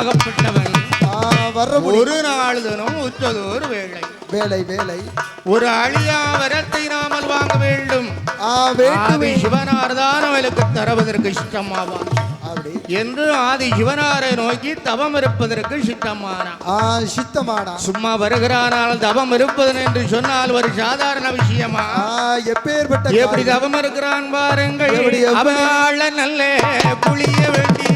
வரமுனியாகப்பட்டவன் ஆ, வரமுடி ஒரு நாள் தினம் உற்றதோர் வேளை. வேலை வேலை ஒரு அழியா வரத்தை நாமல் வாங்க வேண்டும். ஆ வேண்டுமே ஆதி சிவனார் தான் அவளுக்கு தருவதற்கு இஷ்டமாவான். என்று ஆதி சிவனாரை நோக்கி தவம் இருப்பதற்கு சித்தமானான் ஆ சித்தமாடா சும்மா வருகிறானால் தவம் இருப்பது என்று சொன்னால் ஒரு சாதாரண விஷயமா? எப்பேற்பட்ட எப்படி? தவம் இருக்கிறான் பாருங்கள்? அவள நல்ல புளிய வெட்டி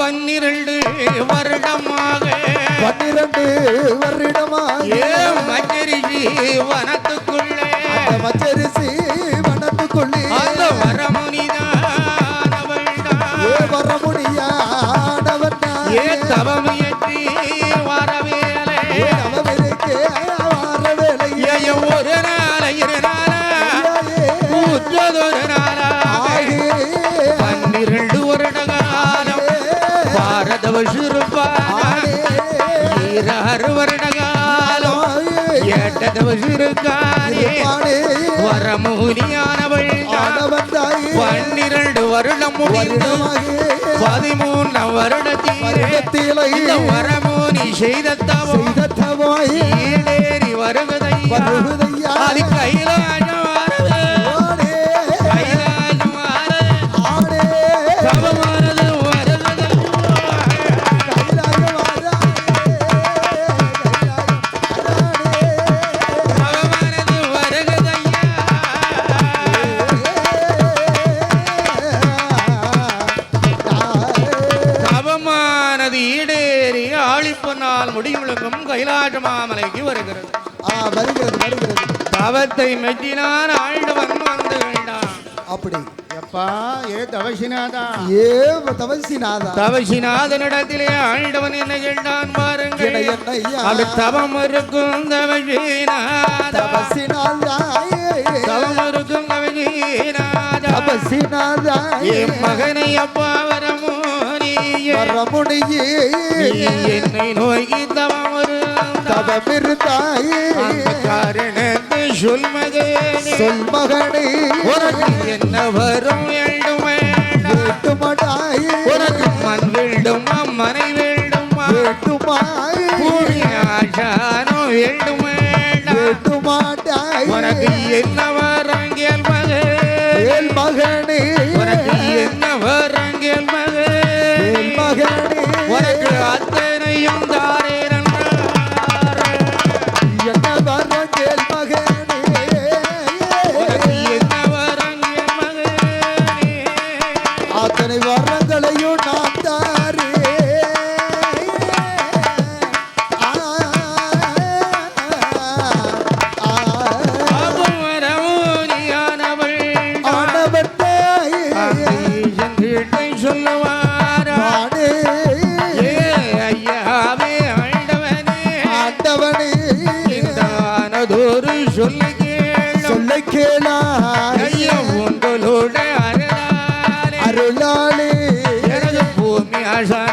பன்னிரண்டு வருடமாக. பன்னிரண்டு வருடமாக. ஏ மஞ்சரிசி வனத்துக்குள்ளே. மச்சரிசி வனத்துக்குள்ளே. அந்த வரமுனிதான் அவள்தான் ஏ வரமுடியானவன் வரமுனியானவள் பன்னிரண்டு வருடம் முடிந்து பதிமூணு வருடத்தில். இந்த வரமுனி செய்த தவம் ஈடேறி வருவதையா அது தவத்தை மெச்சினான் ஆழ்ந்தவன் வந்து வேண்டான் அப்படி. எப்பா ஏ தவசினாதா ஏ தவசிநாதா? தவசிநாதனிடத்திலே ஆழ்ந்தவன் என்ன கேட்டான் பாருங்கள்? அது தவம் இருக்கும் தவசிநாதா. தவசிநாதா தவம் இருக்கும் தவசிநாதா. தவசிநாதா என் மகனை அப்பா வரமுடியே. நீ என்னை நோக்கி தவம் இருந்தாய். தவமிருந்தாயே. காரணத்தை சொல் மகனே சொல் மகனே உனக்கு என்ன வரும் வேண்டும்? வேண்டாம் வேட்டுமடாயே உனக்கு மண் வேண்டுமா மனை வேண்டுமா? பூமி வேண்டும் உனக்கு என்ன பூமி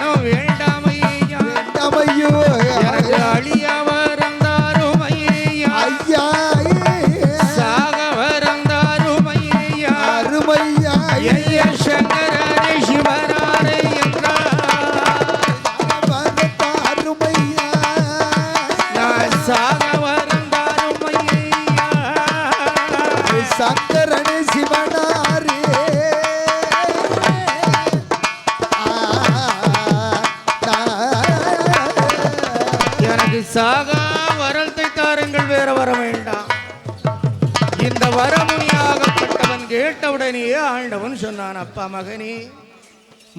மகனே.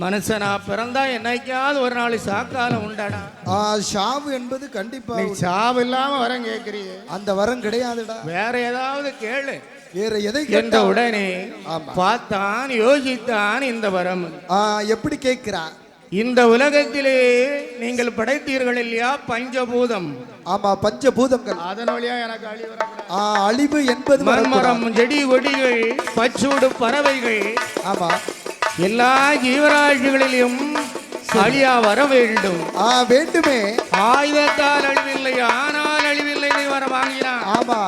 மனுஷனா பிறந்தா என்னைக்காவது ஒரு நாள் சாக்காலம் உண்டாடா. ஆ, ஷாவு என்பது கண்டிப்பா நீ சாவு இல்லாம வரம் கேட்கறியே அந்த வரம் கிடையாதுடா. வேற ஏதாவது கேளு. வேற எதை என்ற கேட்டா உடனே. பார்த்தான் யோசித்தான் இந்த வரம். எப்படி கேட்கிறா? இந்த உலகத்திலே நீங்கள் படைத்தீர்கள் இல்லையா? பஞ்சபூதம். ஆமா பஞ்சபூதங்கள். அதன் வழியா எனக்கு அழி வரக்கூடாது. ஆ, அழிவு என்பது. மர்மரம் செடி கொடிகள் பச்சூடு பறவைகள் ஆமா. எல்லா ஜீவராசிகளிலும் அழியா வர வேண்டும். ஆ வேண்டுமே. ஆயுதத்தால் அழிவில்லை ஆனால் அழிவில்லை வர வாங்கினான் ஆமா.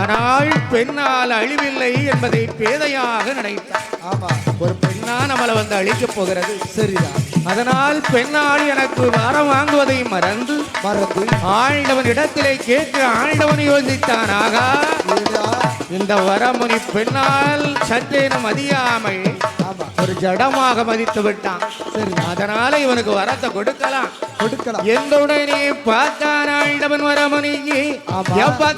ஆனால் பெண்ணால் அழிவில்லை என்பதை பேதையாக நினைத்தான் ஆமா. ஒரு பெண்ணா நம்மளை வந்து அழிக்கப் போகிறது. சரிதான். அதனால் பெண்ணால் எனக்கு வரம் வாங்குவதை மறந்து மறந்து. ஆண்டவன் இடத்திலே கேட்க ஆண்டவன் யோசித்தான். ஆகா இந்த வரமுனி பெண்ணால் சற்றேனும் மதியாமல் ஆமா ஒரு ஜடமாக மதித்து விட்டான். சரி அதனால இவனுக்கு வரத்தை கொடுக்கலாம். கொடுக்கலாம். எந்தவுடனே பார்த்தான் ஆண்டவன் வரமுனிக்கு ஆமா. எப்ப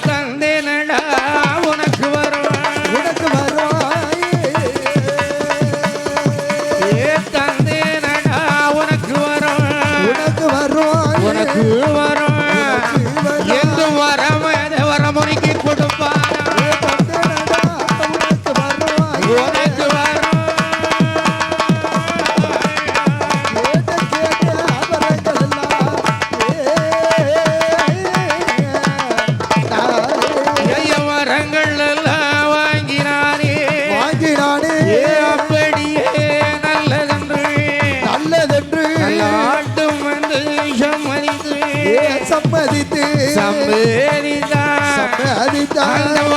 দাও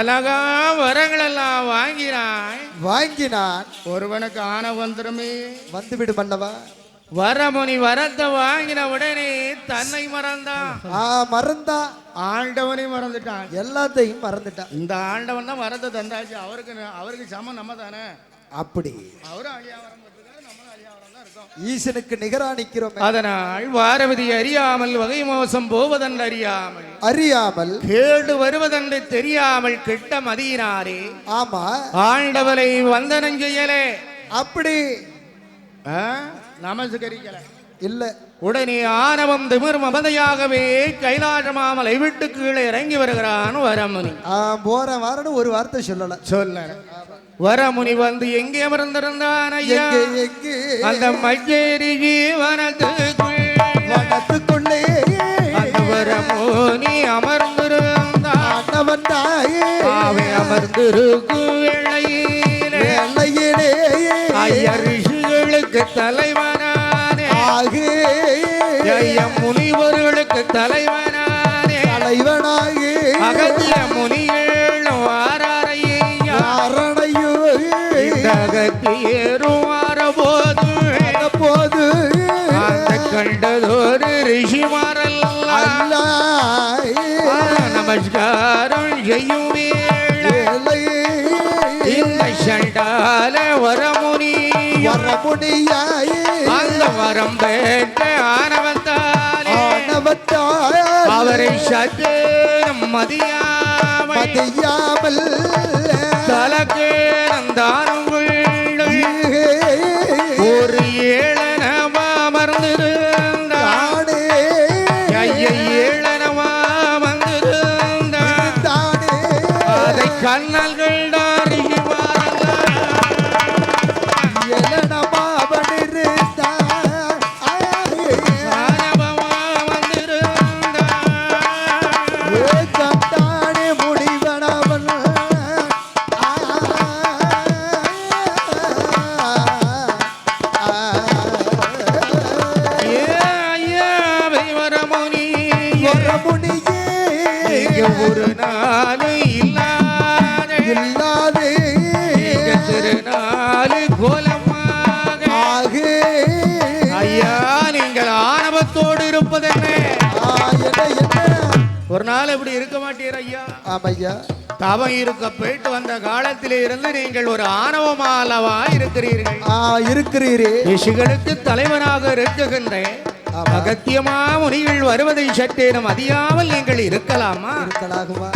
அழகா வரங்களெல்லாம் வாங்கினான் வாங்கினான். ஒருவனுக்கு ஆன வந்துருமே. வந்துவிடு மன்னவா வரமுனி வரத்தை வாங்கின உடனே தன்னை மறந்தான். ஆ மறந்தா? ஆண்டவனை மறந்துட்டான். எல்லாத்தையும் மறந்துட்டான். இந்த ஆண்டவன் தான் வரத்தை தந்தாச்சு. அவருக்கு அவருக்கு சமம் நம்ம தானே. அப்படி. அவரும் அழியா வரம் பெற்றிருக்காரு, நம்மளும் அழியா வரம் தான் இருக்கோம் ஈசனுக்கு நிகரா நிக்கிறோமே. அதனால் வாரவதி அறியாமல் வகை மோசம் போவதென்று அறியாமல் அறியாமல் கேடு வருவதென்று தெரியாமல் கிட்ட மதியினாரே ஆமா. ஆண்டவரை வந்தனம் செய்யலே. அப்படி? நமஸ்கரிக்கல. இல்ல. உடனே ஆணவம் திமிர் மமதையாகவே கைலாச மாமலை விட்டு கீழே இறங்கி வருகிறான் வரமுனி. போற வாரன்னு ஒரு வார்த்தை சொல்லல. சொல்ல வரமுனி வந்து எங்கே அமர்ந்திருந்தான் ஐயா? அந்த மஞ்சேரி வனத்துக்குள்ளே. அந்த வரமுனி அமர்ந்திருந்தான். வெள்ளையிலே ஐயா ரிஷிகளுக்கு தலைவனானே ஆகே ஐயா முனிவர்களுக்கு தலைவனானே. தலைவனாகே அகத்திய அரணையோ அகத்தியரும் வாரபோது. போது அந்த கண்டதொரு ரிஷிமாரெல்லாம் அல்லாய். நமஸ்காரம் செய்யும் இந்த சண்டால வரமுனி வரமுடியாயே அந்த வரம் பெற்ற ஆனவத்தாலே ஆணவத்தால் அவரை மதியாமை மதியாமல் தலக்கே நந்தானம் தவம் இருக்க போயிட்டு வந்த காலத்திலே இருந்து நீங்கள் ஒரு ஆணவமாலவா இருக்கிறீர்கள். ஆ இருக்கிறீரே. ரிஷிகளுக்கு தலைவனாக இருக்குகின்ற ஆமா. அகத்தியமா முனிகள் வருவதை சற்றேனும் அறியாமல் நீங்கள் இருக்கலாமா? இருக்கலாகுமா?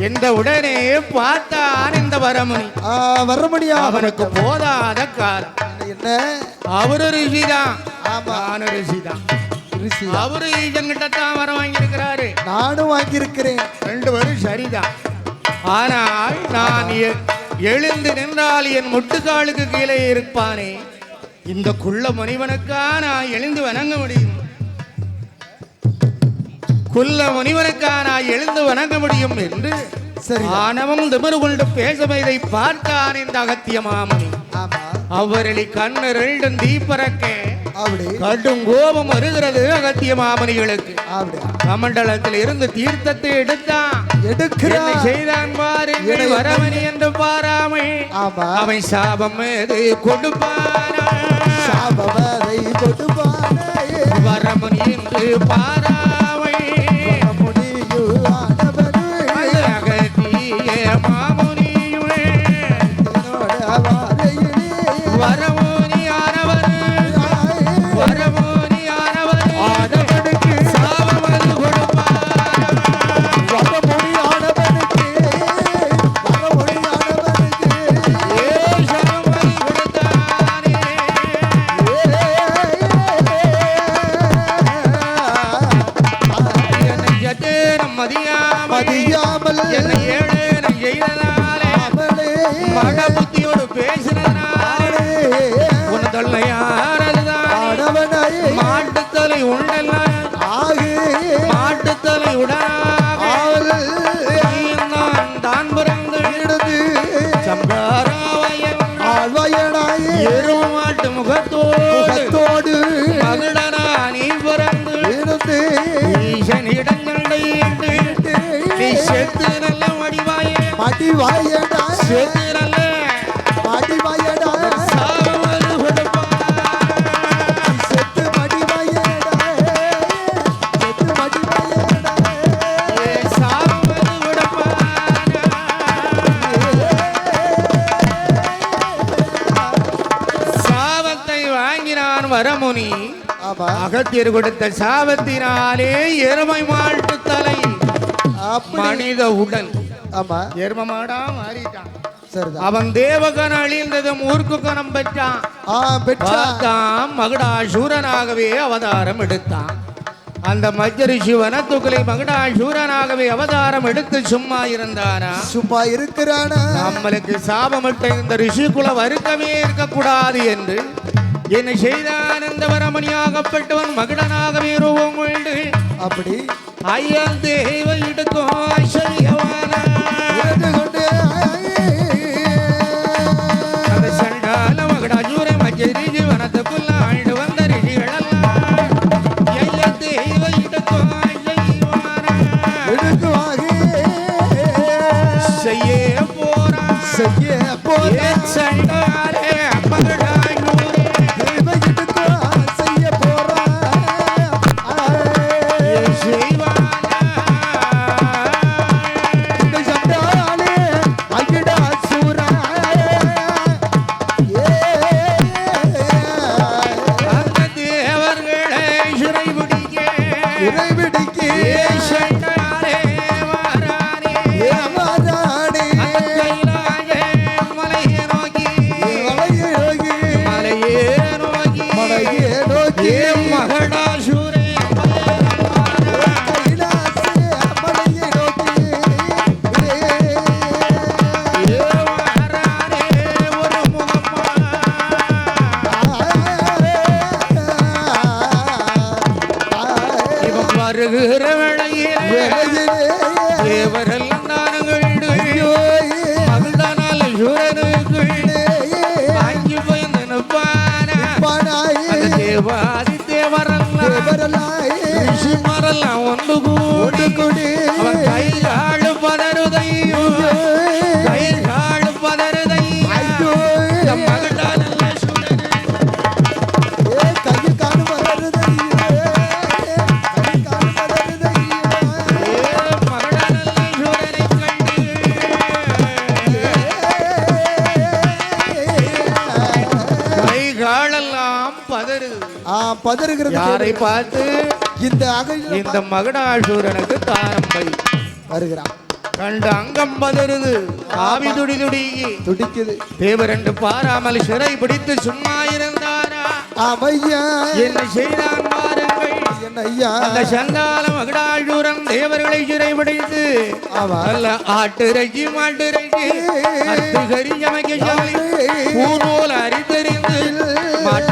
இந்த உடனே பார்த்தான் இந்த வரமுனி. ஆ வர முடியாது அவனுக்கு போதாத காலம். என்ன? அவரு ரிஷிதான். ஆமா. நானும் ரிஷிதான். ரிஷி அவரு ஈஜன்கிட்ட தான் வர வாங்கியிருக்கிறாரு. நானும் வாங்கியிருக்கிறேன். ரெண்டு பேரும் சரிதான். ஆனால் நான் எழுந்து நின்றால் என் முட்டுக்காலுக்கு கீழே இருப்பானே. இந்த குள்ள முனிவனுக்கா நான் எழுந்து வணங்க முடியும். குள்ள முனிவனுக்கா நான் எழுந்து வணங்க முடியும் என்று சரி ஆணவம் திமிரு கொண்டு பேசும் இதை பார்த்தான் இந்த அகத்திய மாமணி ஆமா அவரளி கண்ணு தீப்பறக்க கடும் கோபம் வருகிறது அகத்திய மாமணிகளுக்கு. கமண்டலத்தில் இருந்து தீர்த்தத்தை எடுத்தான். எடுக்கிறா என்னை செய்தான் என்னை- வரவணி என்று பாராமை அவன் சாபம் எது கொடுப்பானா? சாபவரை கொடுப்பானே? வரமணி என்று பாராமை மடிவாயே மடிவாயடா செத்து நல்ல மடிவாயடா சாவது கொடுப்பான் செத்து மடிவாயடா செத்து மடிவாயடா ஏ சாவது கொடுப்பான் சாபத்தை வாங்கினான் வரமுனி. அகத்தியர் கொடுத்த சாபத்தினாலே எருமை மாட்டு தலை. மனித உடல். ஆமா. எரும மாடா மாறிட்டான். சரிதான். அவன் தேவகன் அழிந்ததும் ஊர்க்கு கணம் பெற்றான். ஆ பெற்றா. பார்த்தான் மகுடாசூரனாகவே அவதாரம் எடுத்தான். அந்த மஜ்ஜரிஷி வனத்துக்குலை மகுடாசூரனாகவே அவதாரம் எடுத்து சும்மா இருந்தானா சும்மா இருக்கிறானா? நம்மளுக்கு சாபமிட்ட இந்த ரிஷிகுல வருத்தமே இருக்கக்கூடாது என்று என்ன செய்தான் இந்த வரமணியாகப்பட்டவன் மகுடனாகவே ரூபம் கொண்டு அப்படி. ஐயன் தேவ இடுக்கும் தேவாதி தேவரெல்லாம் பதறுகிறது யாரை பார்த்து? இந்த அகையில் இந்த மகடாசூரனுக்கு தாரம்பை வருகிறான். கண்டு அங்கம் பதறுது. ஆவி துடி துடிங்கி துடிக்குது. தேவரண்டு பாராமல் சிறை பிடித்து சும்மா இருந்தாரா? ஆமையா என்ன செய்தான் பாருங்கள். என்ன ஐயா அந்த சந்தால மகடாசூரன் தேவர்களை சிறை பிடித்து ஆமா. நல்ல ஆட்டுரைச்சி மாட்டுரைச்சி அத்து சொல்லி பூநூல் அரித்தறிந்து மாட்டு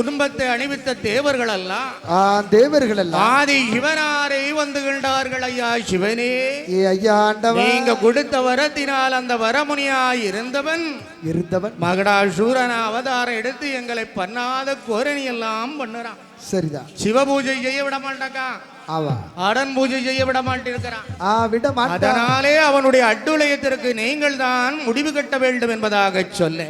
துன்பத்தை அணிவித்த தேவர்கள் எல்லாம் ஆ, தேவர்கள் எல்லாம் ஆதி சிவனாரை வந்து கண்டார்கள் ஐயா சிவனே. ஐயா ஆண்டவன் நீங்க கொடுத்த வரத்தினால் அந்த வரமுனியாய் இருந்தவன் இருந்தவன். மகடாசூரன அவதாரம் எடுத்து எங்களை பண்ணாத கோரணி எல்லாம் பண்ணுறான். சரிதான். சிவபூஜை செய்ய விட மாட்டாக்கா? ஆவா அடன் பூஜை செய்ய விட மாட்டிருக்கிறான். விட அதனாலே அவனுடைய அட்டுளையத்திற்கு நீங்கள் தான் முடிவு கட்ட வேண்டும் என்பதாக சொல்ல.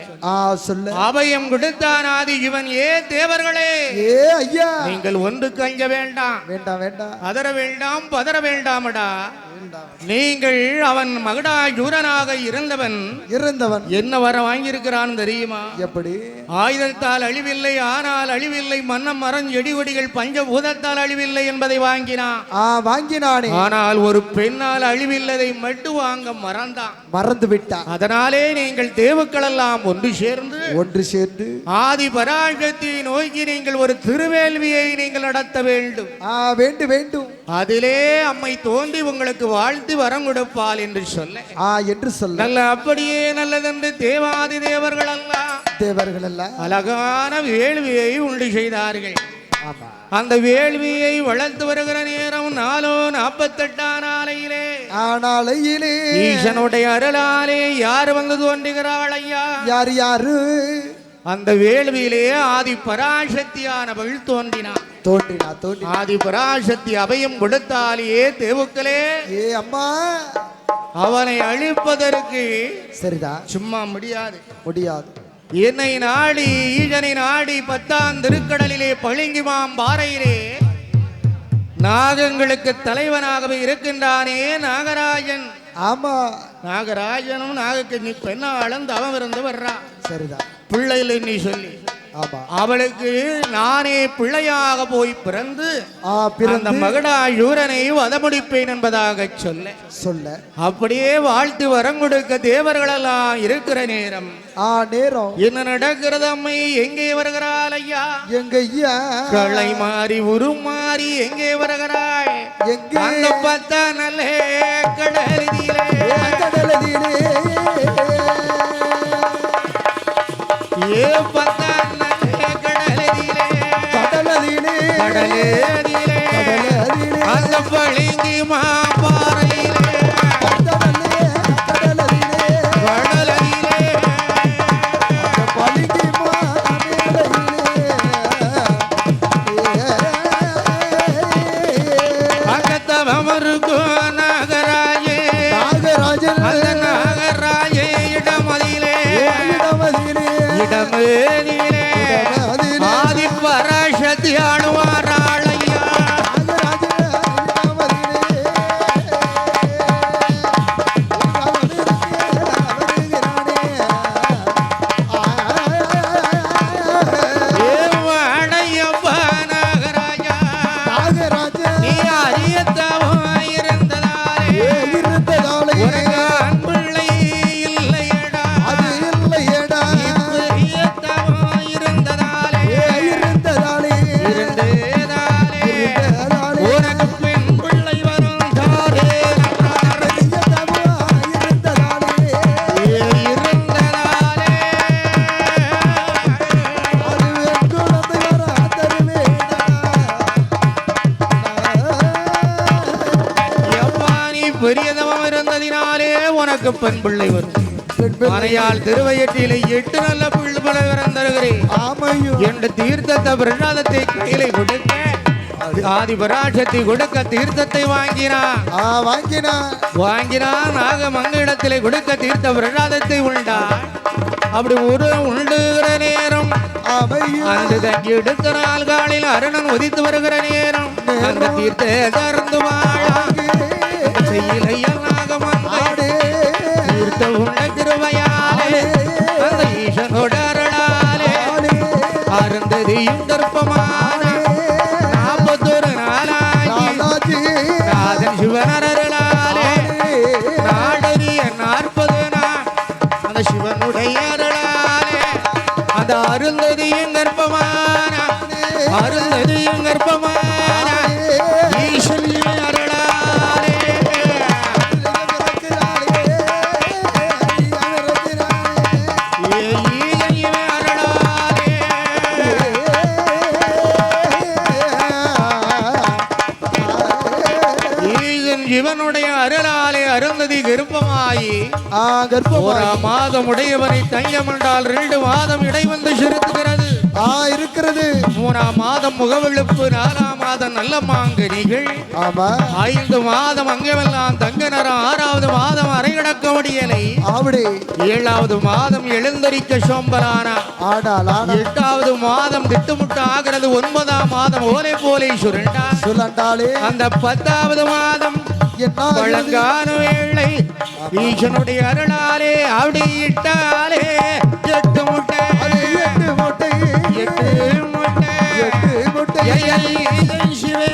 சொல்லு. அபயம் கொடுத்தான் ஆதி இவன் ஏ தேவர்களே? ஏ ஐயா. நீங்கள் ஒன்றுக்கு அஞ்ச வேண்டாம். வேண்டாம் வேண்டாம். அதர வேண்டாம் பதற வேண்டாமடா. வேண்டாம் நீங்கள் அவன் மகடா ஜூரனாக இருந்தவன் இருந்தவன். என்ன வர வாங்கியிருக்கிறான் தெரியுமா? எப்படி? ஆயுதத்தால் அழிவில்லை ஆனால் அழிவில்லை மன்னம் மரம் செடி கொடிகள் பஞ்சபூதத்தால் அழிவில்லை என்பதை வாங்கினான். வாங்கினானே. ஆனால் ஒரு பெண்ணால் அழிவில்லதை மட்டும் வாங்க மறந்தான். மறந்து விட்டான். அதனாலே நீங்கள் தேவுக்கள் எல்லாம் ஒன்று சேர்ந்து ஒன்று சேர்ந்து ஆதி பராசக்தியை நோக்கி நீங்கள் ஒரு திருவேள்வியை நீங்கள் நடத்த வேண்டும். ஆ வேண்டு வேண்டும். அதிலே அம்மை தோன்றி உங்களுக்கு வாழ்த்து வரம் கொடுப்பாள் என்று சொல்ல. ஆ என்று சொல்ல. நல்ல அப்படியே நல்லதென்று தேவாதி தேவர்கள் எல்லாம் தேவர்கள் எல்லாம் அழகான வேள்வியை உண்டு செய்தார்கள். ஆமா. அந்த வேள்வியை வளர்த்து வருகிற நேரம் நாலோ நாற்பத்தெட்டாம் நாளையிலே. ஆனாலையிலே ஈசனுடைய அருளாலே யார் வந்து தோன்றுகிறாள் ஐயா? யார் யாரு? அந்த வேள்வியிலே ஆதி பராசக்தியானவள் தோன்றினான். தோன்றினா தோன்றி ஆதி பராசக்தி அபயம் கொடுத்தாலேயே தேவுக்களே ஏ அம்மா. அவனை அழிப்பதற்கு சரிதான் சும்மா முடியாது. முடியாது. என்னை நாடி ஈழனை நாடி பத்தாம் திருக்கடலிலே பளிங்குமாம் பாறையிலே நாகங்களுக்கு தலைவனாகவே இருக்கின்றானே நாகராஜன். ஆமா. நாகராஜனும் நாகக்கண்ணி பெண்ணாளம் தவம் இருந்து வர்றா. சரிதான் பிள்ளையில் நீ சொல்லி. அவளுக்கு நானே பிள்ளையாக போய் பிறந்து அந்த மகடா யூரனை வதமுடிப்பேன் என்பதாக சொல்ல. சொல்ல. அப்படியே வாழ்த்து வரம் கொடுக்க தேவர்களெல்லாம் இருக்கிற நேரம். ஆ நேரம். என்ன நடக்கிறது அம்மை? எங்கே வருகிறாள் ஐயா? எங்க ஐயா? களை மாறி உருமாறி எங்கே வருகிறாள்? எங்கே? பத்தா நல்ல பெரியதவம் இருந்ததினாலே உனக்கு பெண் பிள்ளை வரும் மனையால் திருவயற்றிலே எட்டு நல்ல பிள்ளை பிறகு தருகிறேன் ஆமையும் என்ற தீர்த்தத்தை பிரசாதத்தை கையில கொடுக்க ஆதி பராசக்தி கொடுக்க தீர்த்தத்தை வாங்கினான். ஆ வாங்கினா. வாங்கினான் நாக மங்களிடத்திலே கொடுக்க தீர்த்த பிரசாதத்தை உண்டான். அப்படி ஒரு உண்டுகிற நேரம். அந்த தங்கி எடுத்த நாள் காலில் அருணன் உதித்து வருகிற நேரம். அந்த தீர்த்த கறந்து வாழா அருந்ததியும் தர்ப்பமான நாற்பத்தொரு நாளாகி. நாளாஜி நாதன் சிவனர் அருளாலே நாடறிய நாற்பது அந்த சிவனுடைய அருளாலே அந்த அருந்ததியும் கர்ப்பமான அருந்ததியும் கர்ப்பமான கர்ப்பமாயி மாதம் உடையவனை தையம் என்றால் ரெண்டு மாதம் இடை வந்து செலுத்துகிறது. இருக்கிறது. மூணாம் மாதம் முகவெளுப்பு நாலாம் மாதம் நல்ல மாங்கனிகள் ஆமா. ஐந்து மாதம் அங்கமெல்லாம் தங்க நிறம் ஆறாவது மாதம் அரையடக்க முடியலை. அப்படி ஏழாவது மாதம் எழுந்தரிக்க சோம்பலானா. ஆடாளா எட்டாவது மாதம் திட்டுமுட்டு ஆகிறது ஒன்பதாம் மாதம் ஓலை போலை சுருண்டா சொல்லண்டாளே அந்த பத்தாவது மாதம் பழங்கான வேளை ஈசனுடைய அருளாலே அப்படி இட்டாலே எட்டு முட்டை எட்டு மூட்டை எட்டு முட்டை சிவே?